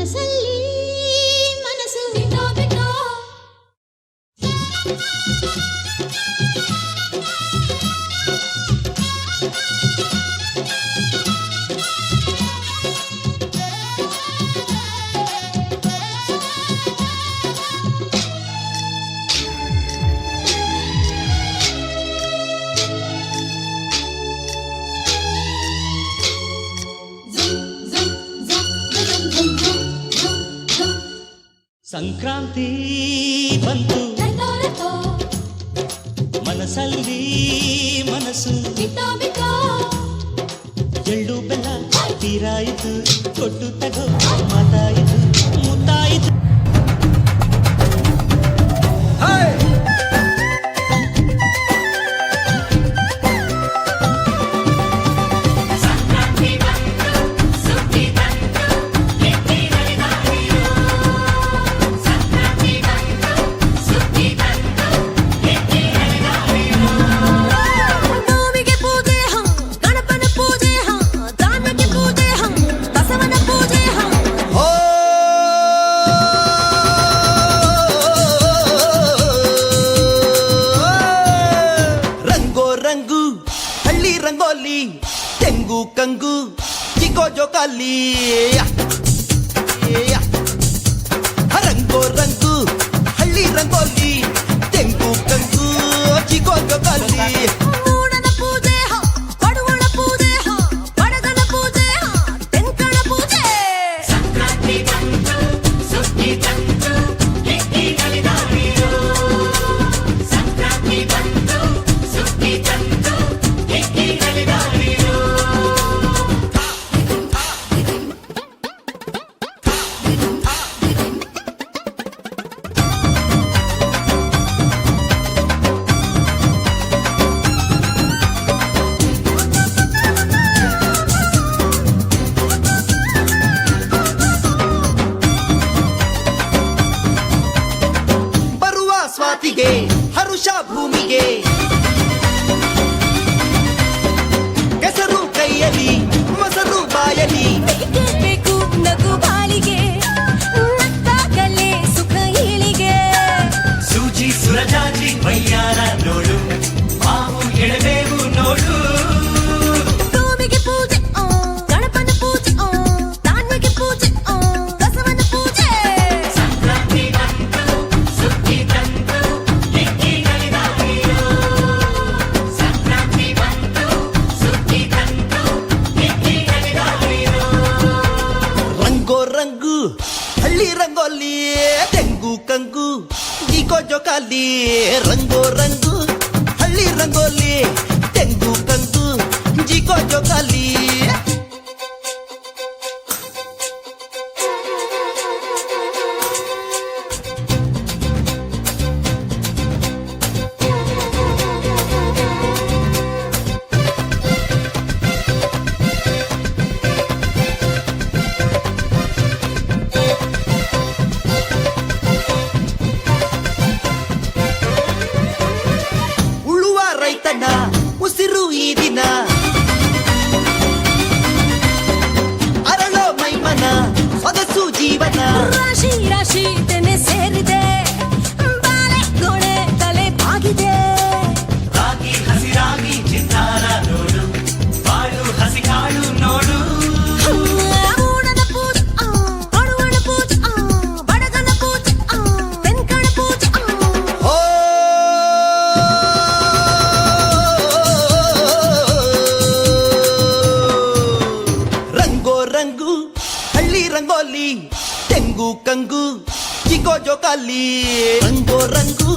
ಮನಸ್ಸಲ್ಲಿ ಮನಸ್ಸು ಸಂಕ್ರಾಂತಿ ಬಂತು ರತ್ತೋ ರತ್ತೋ ಮನಸ್ಸಲ್ಲಿ ಮನಸ್ಸು ಬಿಟ್ಟೋ ಬಿಟ್ಟೋ ಎಳ್ಳು ಬೆಲ್ಲ ತೀರಾಯಿತು ಕೊಟ್ಟು ತಗೋ ಮಾತಾಯಿತು Gugu, Chico Jokali. Harango Rangu, Halli Rangoli, Tengu Kangu, Chico Jokali. ಸ್ವಾತಿಗೆ ಹರುಷ ಭೂಮಿಗೆ. రంగోలి రంగోలి తెంగు కంగు నీకో జోకాలి రంగో రంగు హళ్ళి రంగోలి తెంగు కంగు జీకో జోకాలి. Minas. ರಂಗೋ ರಂಗು ಹಳ್ಳಿ ರಂಗೋಲಿ ತೆಂಗು ಕಂಗು ಚಿಕೋ ಜೋಕಾಲಿ ರಂಗೋ ರಂಗು